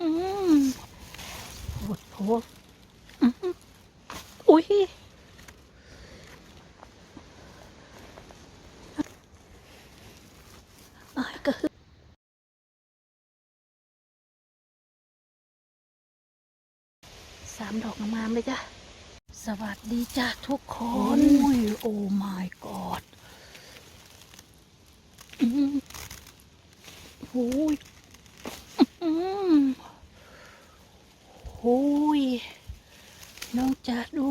อืมปวดโผอื้อหืออุ้ยอ้ายก็คือสามดอกงามเลยจ้ะ สวัสดีจ้ะทุกคน โอ้ยโอ้ my god อืมโอ้ย อืมโอ้ยน้องจ๋าดู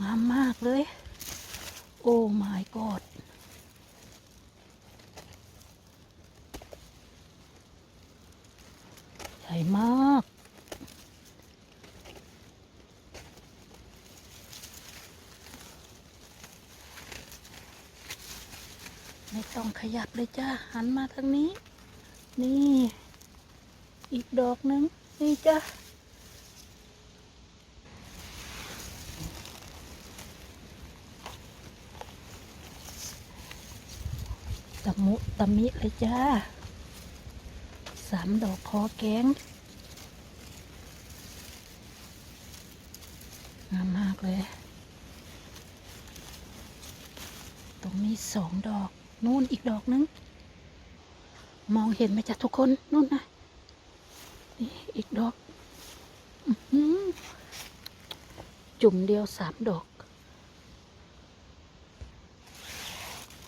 งามมากเลย โอ้ my god ใหญ่มากไม่ต้องขยับเลยจ้าหันมาทางนี้ นี่ อีกดอกหนึ่งนี่จ้าตะมุตะมิเลยจ้าสามดอกคอแกงงามมากเลย ตรงนี้สองดอก นู่นอีกดอกนึง มองเห็นไหมจ๊ะทุกคน นู่นนะ นี่อีกดอกจุ่มเดียวสามดอก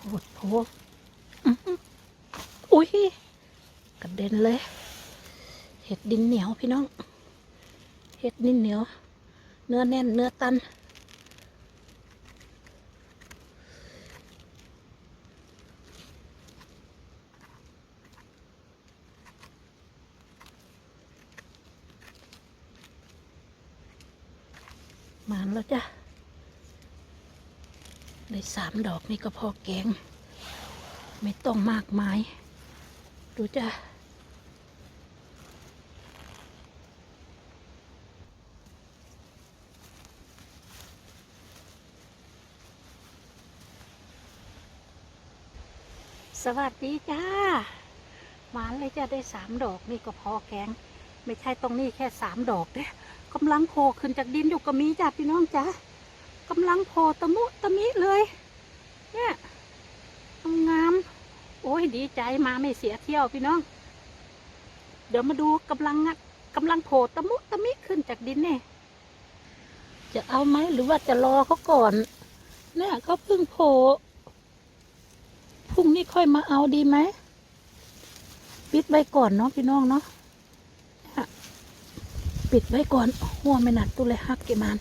โหดโผอื้อหืออุ้ยกระเด็นเลย เห็ดดินเหนียวพี่น้อง เห็ดดินเหนียว เนื้อแน่นเนื้อตัน หมานแล้วจ้ะได้สามดอกนี่ก็พอแกง ไม่ต้องมากมาย ดูจ้ะสวัสดีจ้าหมานเลยจ้ะได้สามดอกนี่ก็พอแกง ไม่ใช่ตรงนี้แค่สามดอกเด้ กำลังโผล่ขึ้นจากดินอยู่กับมีจ้ะพี่น้องจ้ะกำลังโผล่ตะมุตะมิเลย เนี่ยงาม โอ้ยดีใจมาไม่เสียเที่ยวพี่น้อง เดี๋ยวมาดูกำลังงัดกำลังโผล่ตะมุตะมิขึ้นจากดินเนี่ยจะเอาไหมหรือว่าจะรอเขาก่อน เนี่ยเขาเพิ่งโผล่พรุ่งนี้ค่อยมาเอาดีไหมปิดไว้ก่อนเนาะพี่น้องเนาะ ปิดไว้ก่อนหัวไม่นักตัวเลยฮักเกมัน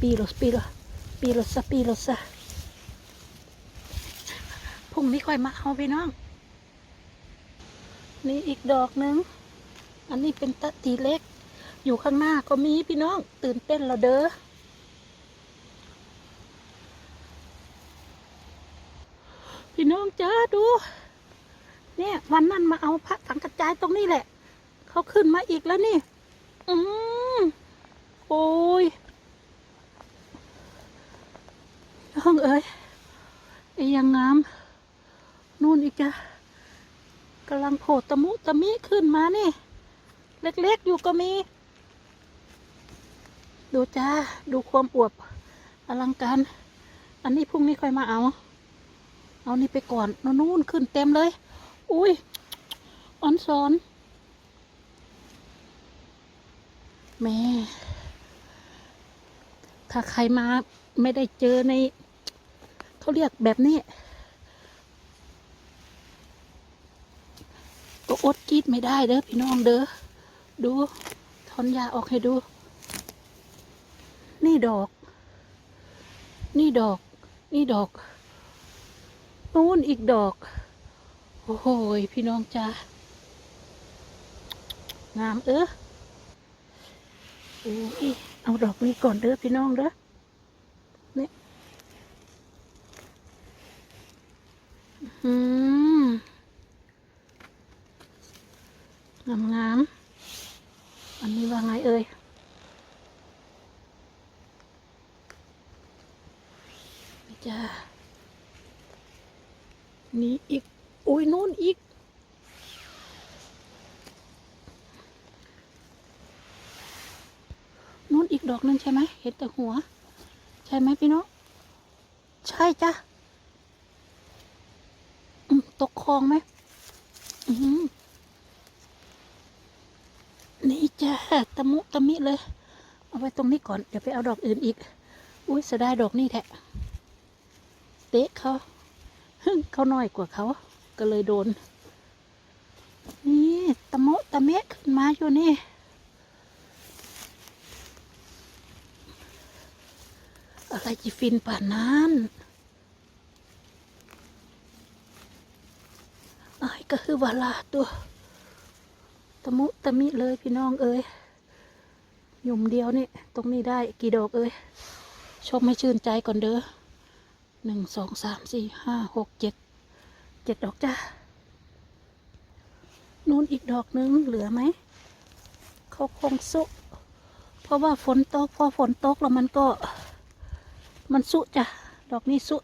ปีโรสปีโรปีโรสปีโรสพรุ่งนี้ค่อยมาเอาพี่น้อง นี่อีกดอกหนึ่งอันนี้เป็นตะตีเล็ก อยู่ข้างหน้าก็มีพี่น้อง ตื่นเต้นแล้วเด้อพี่น้องจ้าดู เนี่ยวันนั้นมาเอาพระสังกระจายตรงนี้แหละ เขาขึ้นมาอีกแล้วนี่ อืมโอ้ยห้องเอ้ยไอ้ยังงามนู่นอีกจ้ะกำลังโผล่ตะมุตะมิขึ้นมานี่ เล็กๆอยู่ก็มี ดูจ้า ดูความอวบอลังการ อันนี้พรุ่งนี้ค่อยมาเอา เอานี่ไปก่อนนู่นขึ้นเต็มเลย อุ้ยอ่อนสอน แม่ ถ้าใครมาไม่ได้เจอใน เขาเรียกแบบนี้ ก็อดกรีดไม่ได้เด้อพี่น้องเด้อ ดูทอนยาออกให้ดู นี่ดอก นี่ดอก นี่ดอกนู่นอีกดอก โอ้โหพี่น้องจ้างามเออ โอ้ยเอาดอกนี้ก่อนเด้อพี่น้องเด้อเนี่ยอืมงามงามๆอันนี้ว่าไงเอ่ยนี่จ้านี่อีก โอ้ยนู่นอีก ดอกนึงใช่ไหมเห็นแต่หัว ใช่ไหมพี่น้องใช่จ้ะตกคลองไหมมนี่จ้ะตะมุตะมิเลย เอาไว้ตรงนี้ก่อน เดี๋ยวไปเอาดอกอื่นอีก อุ้ยเสียดายดอกนี่แทะเตะเขาเขาน้อยกว่าเขา ก็เลยโดน นี่ตะมุตะเมะขึ้นมาอยู่นี่ อะไรจีฟินป่านนั้นไอ้ก็คือวาลาตัว ตะมุตะมิเลยพี่น้องเอ้ยหยุ่มเดียวนี่ ตรงนี้ได้กี่ดอกเอ้ย ชมให้ชื่นใจก่อนเด้อหนึ่งสองสามสี่ห้าหกเจ็ดเจ็ดดอกจ้านู้นอีกดอกนึงเหลือไหม เขาคงสุ เพราะว่าฝนตก พอฝนตกแล้วมันก็ มันสุจ้ะ ดอกนี้สุ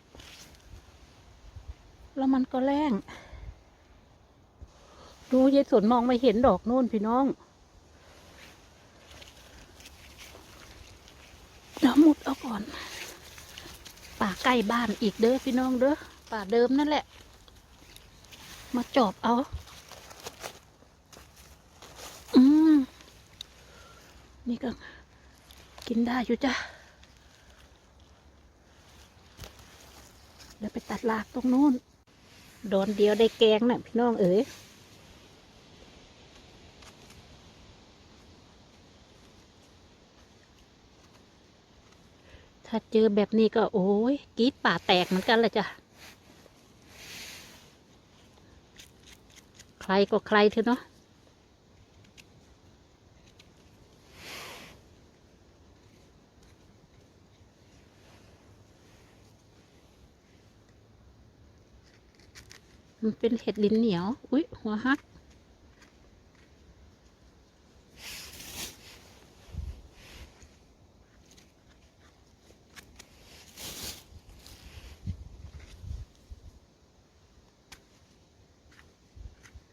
แล้วมันก็แรงดูยายสนมองไม่เห็นดอกนู่นพี่น้องเดี๋ยวมุดเอาก่อน ป่าใกล้บ้านอีกเด้อพี่น้องเด้อ ป่าเดิมนั่นแหละ มาจอบเอา อืม นี่ก็กินได้อยู่จ้ะ เดี๋ยวไปตัดลากตรงนู้น โดนเดียวได้แกงน่ะพี่น้องเอ๋ยถ้าเจอแบบนี้ก็โอ้ยกีดป่าแตกเหมือนกันเลยจ้ะ ใครก็ใครเถอะเนาะ มันเป็นเห็ดลิ้นเหนียว อุ๊ย หัวฮัก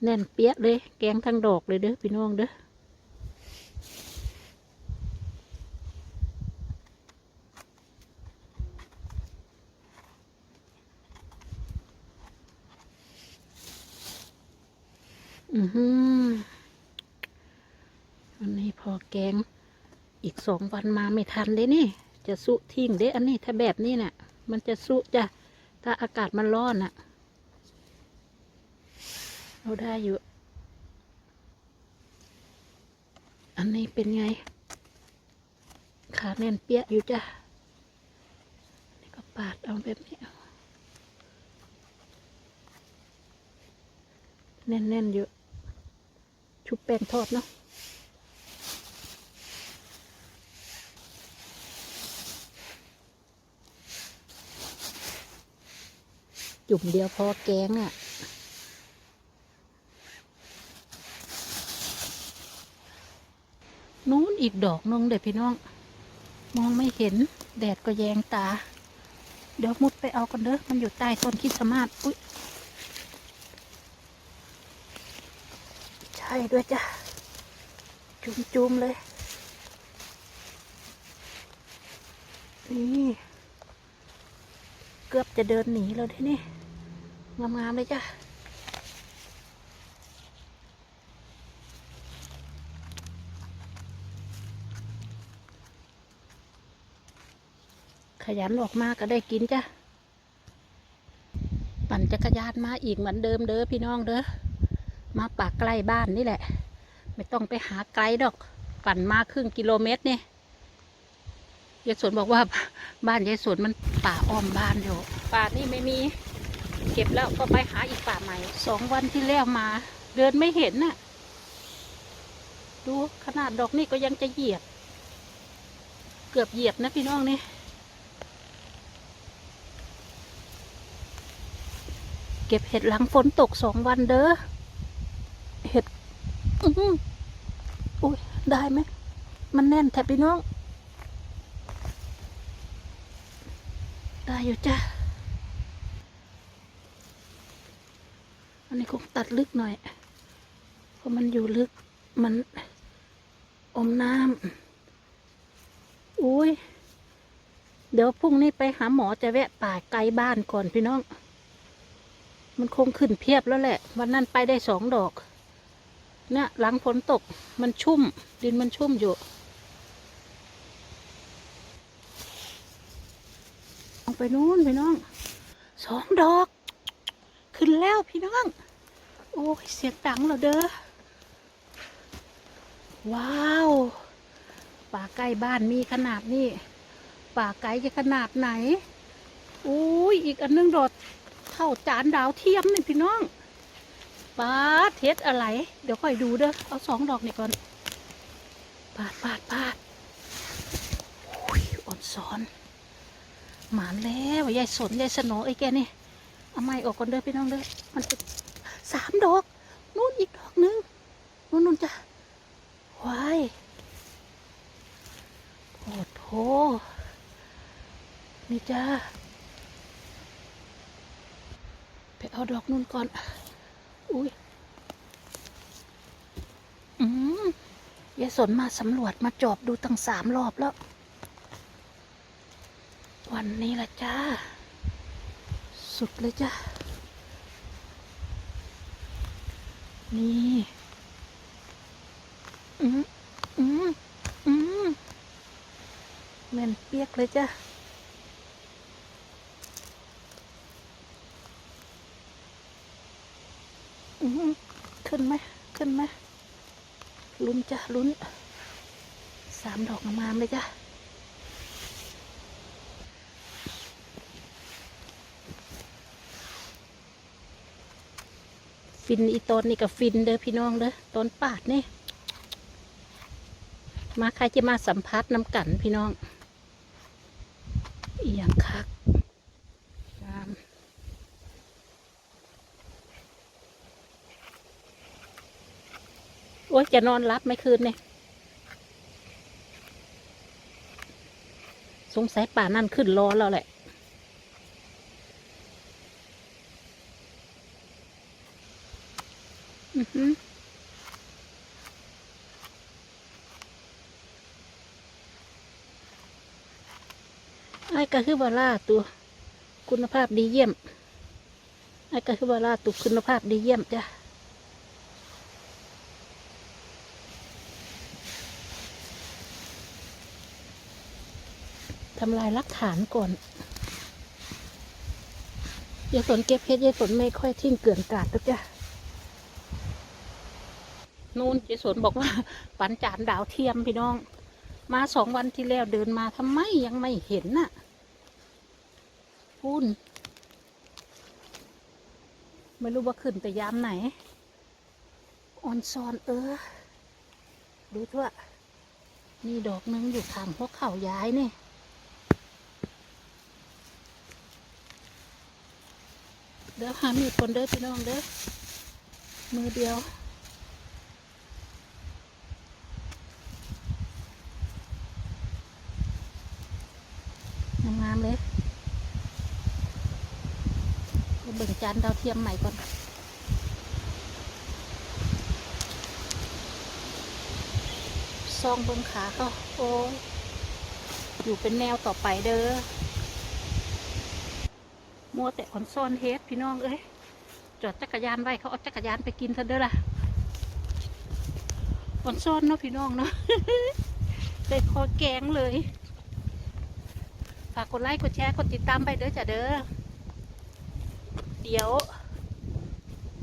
แน่นเปียกเลย แกงทั้งดอกเลยเด้อพี่น้องเด้ออหืออันนี้พอแกง อีก สองวันมาไม่ทันเลยนี่ จะสุทิ้งเด้อันนี้ถ้าแบบนี้น่ะ มันจะสุจะถ้าอากาศมันร้อนน่ะเราได้อยู่ อันนี้เป็นไง ขาแน่นเปี้ยอยู่จ้ะนี่ก็ปาดเอาแบบนี้แน่นๆอยู่ ชุบแป้งทอดเนาะ จุ่มเดียวพอแกงอะนู้นอีกดอกนึงเด็พี่น้อง มองไม่เห็น แดดก็แยงตา เดี๋ยวมุดไปเอากันเด้อมันอยู่ใต้ต้นคิดสต์มาสอุ๊ยใช่ด้วยจ้ะ จุ่มๆเลย นี่ เกือบจะเดินหนีแล้วที่นี่ งามๆเลยจ้ะขยันออกมาก็ได้กินจ้ะ ปั่นจักรยานมาอีกเหมือนเดิมเด้อพี่น้องเด้อ มาปากใกล้บ้านนี่แหละ ไม่ต้องไปหาไกลดอก ปั่นมาครึ่งกิโลเมตรนี่ยายสวนบอกว่าบ้านยายสวนมันป่าอ้อมบ้านอยู่ป่านี่ไม่มี เก็บแล้วก็ไปหาอีกป่าใหม่สองวันที่แล้วมา เดินไม่เห็นน่ะ ดูขนาดดอกนี่ก็ยังจะเหยียบ เกือบเหยียบนะพี่น้องนี่เก็บเห็ดหลังฝนตกสองวันเด้อเห็ดอืออุ้ยได้ไหมมันแน่นแทบพี่น้อง ได้อยู่จ้ะ อันนี้คงตัดลึกหน่อย เพราะมันอยู่ลึก มันอมน้ำอุ้ย เดี๋ยวพรุ่งนี้ไปหาหมอจะแวะป่าไกลบ้านก่อนพี่น้อง มันคงขึ้นเพียบแล้วแหละ วันนั้นไปได้สองดอก เนี่ยหลังฝนตกมันชุ่ม ดินมันชุ่มอยู่เอาไปนู้นพี่น้อง สองดอก ขึ้นแล้วพี่น้อง โอ้ยเสียงดังเหรอเด้อ ว้าว ป่าใกล้บ้านมีขนาดนี้ ป่าไกลจะขนาดไหนอุ้ยอีกอันนึงดอกเท่าจานดาวเทียมนี่พี่น้องปาดเทสอะไร เดี๋ยวค่อยดูเด้อ เอาสองดอกนี่ก่อน ปาดปาดปาดอุ้ยอ่อนซ้อน หมานแล้วยายสนยายสนอไอ้แกนี่ เอาไม้ออกก่อนเด้อพี่น้องเด้อมันจะสามดอกนู่นอีกดอกหนึงนู่นนู่นจ้ะว้ายโอ้โหนี่จ้าไปเอาดอกนู่นก่อน อุ้ยอืมยายสนมาสำรวจมาจอบดูตั้งสามรอบแล้ว วันนี้ละจ้า สุดเลยจ้านี่ อืมอืมอืมแม่นเปียกเลยจ้ะอืมขึ้นไหมขึ้นไหมลุ้นจ้ะลุ้น สามดอกงามเลยจ้ะ ฟินอีตอนนี่กับฟินเด้อพี่น้องเด้อตอนปาดนี่มาใครจะมาสัมผัสน้ำกันพี่น้องอีหยังคักงามโอ้ยจะนอนรับไหม่คืนเนี่ยสงสัยป่านั่นขึ้นรอแล้วแหละ อือหือไอ้ ก็คือบาล่าตัว คุณภาพดีเยี่ยมไอ้ก็คือบาล่าตัวคุณภาพดีเยี่ยมจ้ะทำลายหลักฐานก่อนยายสนเก็บเพชรยายสนไม่ค่อยทิ้งเกลื่อนกาดตัวจ้ะนู่นเจสนบอกว่าปันจานดาวเทียมพี่น้อง มาสองวันที่แล้วเดินมาทำไมยังไม่เห็นน่ะ พูนไม่รู้ว่าขึ้นแต่ยามไหน ออนซอนเออ ดูทั่วนี่ดอกหนึงอยู่ทางพวกเขาย้ายนี่เดี๋ยวหามีดคนเด้อพี่น้องเด้อมือเดียว งามๆเลยไปเบิ่งจานดาวเทียมใหม่ก่อน ซองเบิ่งขาเขาโอ้ยอยู่เป็นแนวต่อไปเด้อ มัวแต่อ่อนซ่อนเฮดพี่น้องเอ้ย จอดจักรยานไว้เขาเอาจักรยานไปกินเถอะเด้อล่ะอ่อนซ่อนเนาะพี่น้องเนาะได้คอแกงเลย ฝากกดไลค์กดแชร์กดติดตามไปเด้อจ้ะเด้อ เดี๋ยว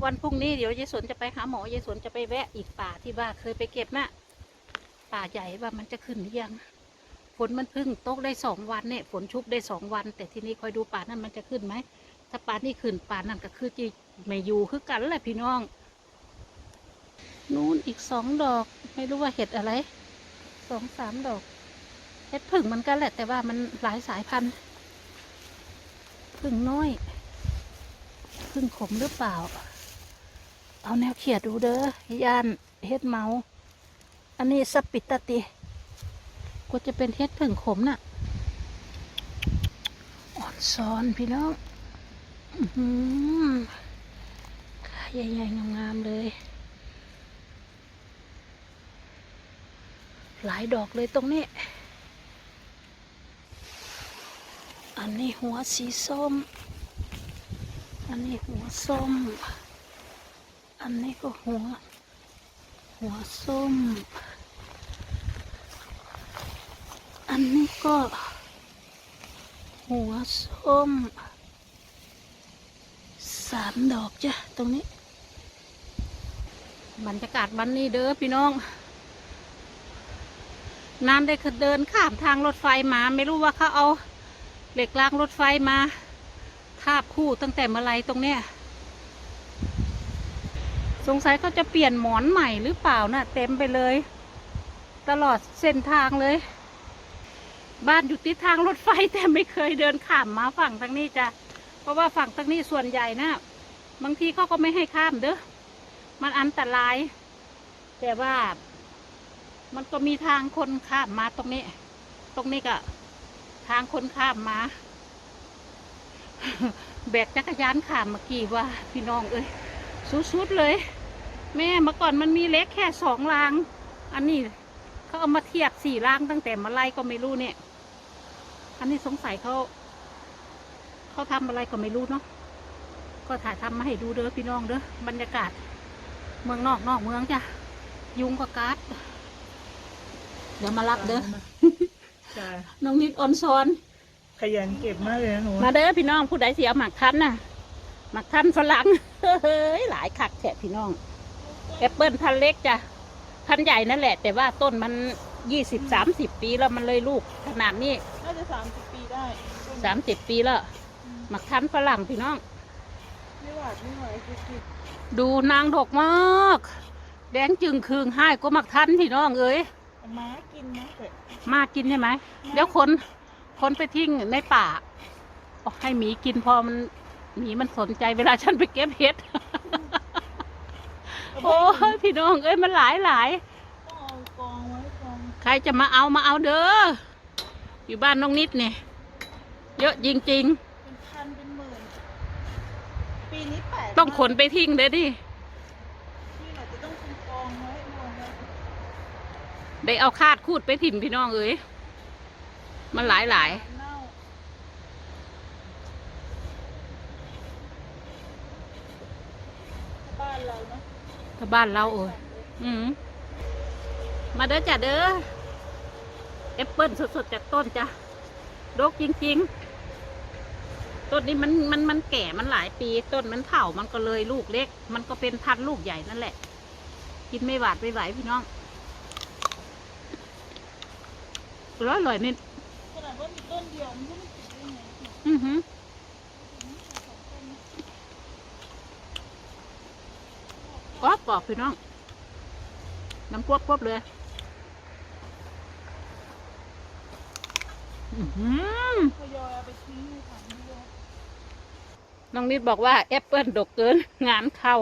วันพรุ่งนี้เดี๋ยวยายสนจะไปหาหมอยายสนจะไปแวะอีกป่าที่บ้าเคยไปเก็บน่ะป่าใหญ่ว่ามันจะขึ้นหรือยังฝนมันพึ่งตกได้สองวันเนี่ยฝนชุกได้สองวัน แต่ทีนี้คอยดูป่านั้นมันจะขึ้นไหมถ้าป่านี่ขึ้นป่านั่นก็คือจีไม่อยู่คือกันแหละพี่น้องนู้นอีกสองดอก ไม่รู้ว่าเห็ดอะไรสองสามดอกเห็ดผึ่งมันกันแหละ แต่ว่ามันหลายสายพันธุ์ผึ่งน้อย ผึ่งขมหรือเปล่า เอาแนวเขียดดูเด้อย่านเห็ดเมา อันนี้สปิตติก็จะเป็นเห็ดผึ่งขมน่ะอ่อนซ้อนพี่น้องหือขาใหญ่ๆงามๆเลย หลายดอกเลยตรงนี้ อันนี้หัวสีส้ม อันนี้หัวส้ม อันนี้ก็หัว หัวส้ม อันนี้ก็ หัวส้ม สามดอกจ้ะตรงนี้ บรรยากาศวันนี้เด้อพี่น้องน้ำได้เดินข้ามทางรถไฟมา ไม่รู้ว่าเขาเอาเหล็กรางรถไฟมาาบคู่ตั้งแต่เมื่อไรตรงเนี้ยสงสัยเขาจะเปลี่ยนหมอนใหม่หรือเปล่านะ่ะ เต็มไปเลย ตลอดเส้นทางเลย บ้านอยู่ติดทางรถไฟแต่ไม่เคยเดินข้ามมาฝั่งทางนี้จ้ะเพราะว่าฝั่งทางนี้ส่วนใหญ่นะบางทีเขาก็ไม่ให้ข้ามเด้อมันอันตราย แต่ว่า มันก็มีทางคนข้ามมาตรงนี้ ตรงนี้ก็ ทางคนข้ามมา แบกจักรยานข้ามเมื่อกี้ว่า พี่น้องเอ้ยสุดๆเลย แม่เมื่อก่อนมันมีเล็กแค่สองราง อันนี้เขาเอามาเทียบสี่รางตั้งแต่มาไล่ก็ไม่รู้เนี่ย อันนี้สงสัยเขาเขาทำอะไรก็ไม่รู้เนาะก็ถ่ายทำมาให้ดูเด้อพี่น้องเด้อบรรยากาศ เมืองนอกนอกเมืองจ้ะยุงก็กัดเดี๋ยวมารับเด้อใช่น้องนิดออนซอน ขยันเก็บมากเลยนะหนูมาเด้อพี่น้องผู้ใดเสียหมักทันน่ะหมักทันฝรั่งเฮ้ยหลายขักแฉะพี่น้องแอปเปิลพันเล็กจ้ะพันใหญ่นั่นแหละ แต่ว่าต้นมันยี่สิบสามสิบปีแล้วมันเลยลูกขนาดนี้น่าจะสามสิบปีได้สามสิบปีแล้วหมักทันฝรั่งพี่น้องไม่หวาดไม่ไหวคือกินดูนางดกมาก แดงจึงคืงให้ก็หมักทันพี่น้องเอ้ยม้ากินนะแต่มากินใช่ไหมเดี๋ยวคน คนไปทิ้งในป่าเอาให้หมีกินพอมันหมีมันสนใจเวลาฉันไปเก็บเห็ด โอ้ยพี่น้องเอ้ยมันหลายหลายต้องเอากองไว้กองใครจะมาเอามาเอาเด้ออยู่บ้านน้องนิดเนี่ยเยอะจริงเป็นพันเป็นหมื่นปีนี้แปดๆต้องขนไปทิ้งเด้อดิที่เราจะต้องเป็นกองไว้รวมไว้ได้เอาคาดคูดไปถิ่มพี่น้องเอ้ย มันหลายหลายเน่าบ้านเราเนาะถ้าบ้านเราเอ้ยอืมมาเด้อจ้ะเด้อแอปเปิลสดๆจากต้นจ้ะดกจริง ๆ ต้นนี้มันมันมันแก่มันหลายปี ต้นมันเถ่ามันก็เลยลูกเล็ก มันก็เป็นพันธุ์ลูกใหญ่นั่นแหละ กินไม่หวาดไม่ไหวพี่น้องร้อยอร่อยนี่ เดียวมันก็ไม่ติดได้ไงอือหือก็กรอบพี่น้อง น้ำกวบกวบเลย อือหือทยอยเอาไปทิ้งในถังเดียวน้องนิดบอกว่าแอปเปิลดกเกินงานเข้า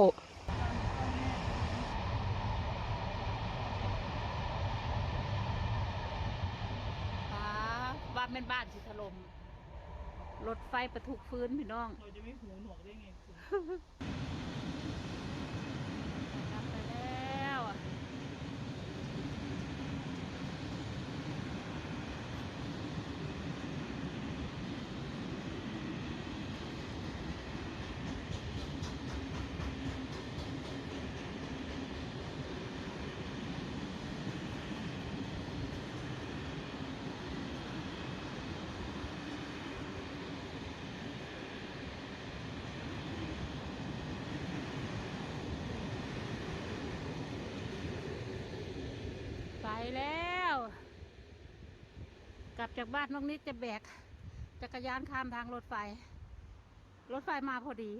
ป้าบ้านเป็นบ้านสิถล่มรถไฟประทุกฟื้นพี่น้อง เราจะไม่หูหนวกได้ไงคุณ กลับไปแล้วอะไป แล้ว กลับจากบ้านน้องนิดจะแบกจักรยานข้ามทางรถไฟ รถไฟมาพอดี